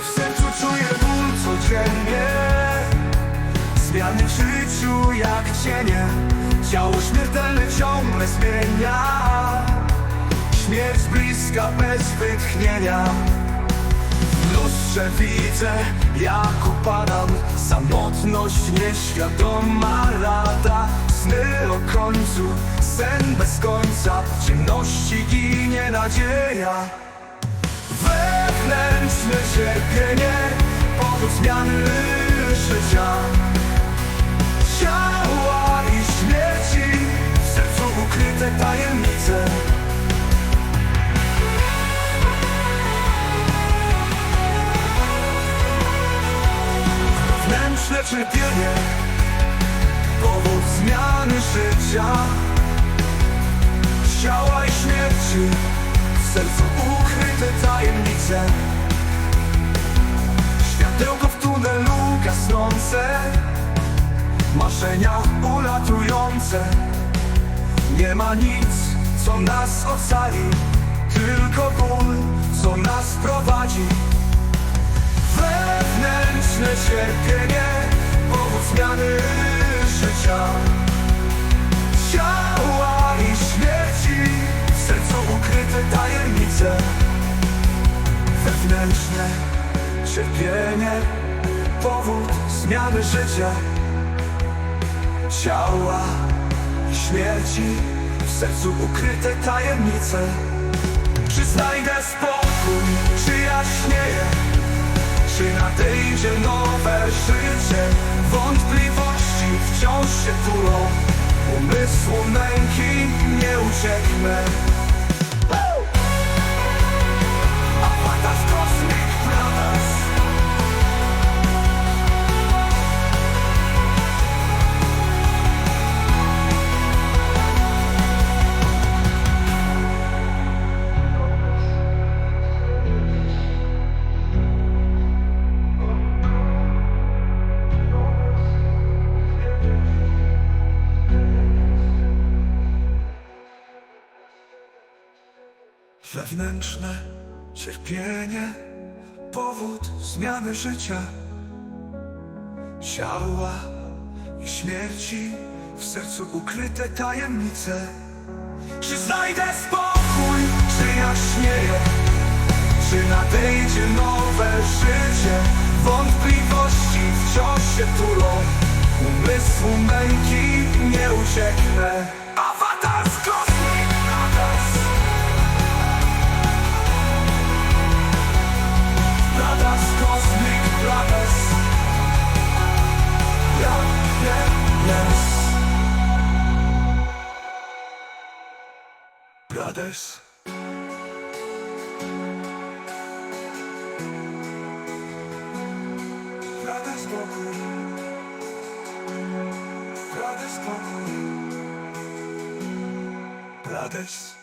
Gdy w sercu czuję ból codziennie. Zmiany w życiu jak cienie. Ciało śmiertelne ciągle zmienia. Śmierć bliska bez wytchnienia. W lustrze widzę jak upadam. Samotność nieświadoma lata. Sny o końcu, sen bez końca. W ciemności ginie nadzieja Wewnętrzne cierpienie Powód zmiany życia. Ciała i śmierci. W sercu ukryte tajemnice. Wewnętrzne cierpienie Powód zmiany życia. Ciała i śmierci. W sercu ukryte tajemnice Marzenia ulatujące. Nie ma nic, co nas ocali Tylko ból, co nas prowadzi. Wewnętrzne cierpienie Powód zmiany życia. Ciała i śmierci W sercu ukryte tajemnice. Wewnętrzne cierpienie Powód zmiany życia Ciała i śmierci. W sercu ukryte tajemnice. Czy znajdę spokój, czy jaśnieje czy nadejdzie nowe życie? Wątpliwości wciąż się tulą. Umysłu męki nie ucieknę Wewnętrzne cierpienie Powód zmiany życia. Ciała i śmierci W sercu ukryte tajemnice. Czy znajdę spokój, czy jaśnieje Czy nadejdzie nowe życie? Wątpliwości wciąż się tulą. Umysłu męki nie ucieknę Gadis. Radę spokój, radę spokój, radę spokój.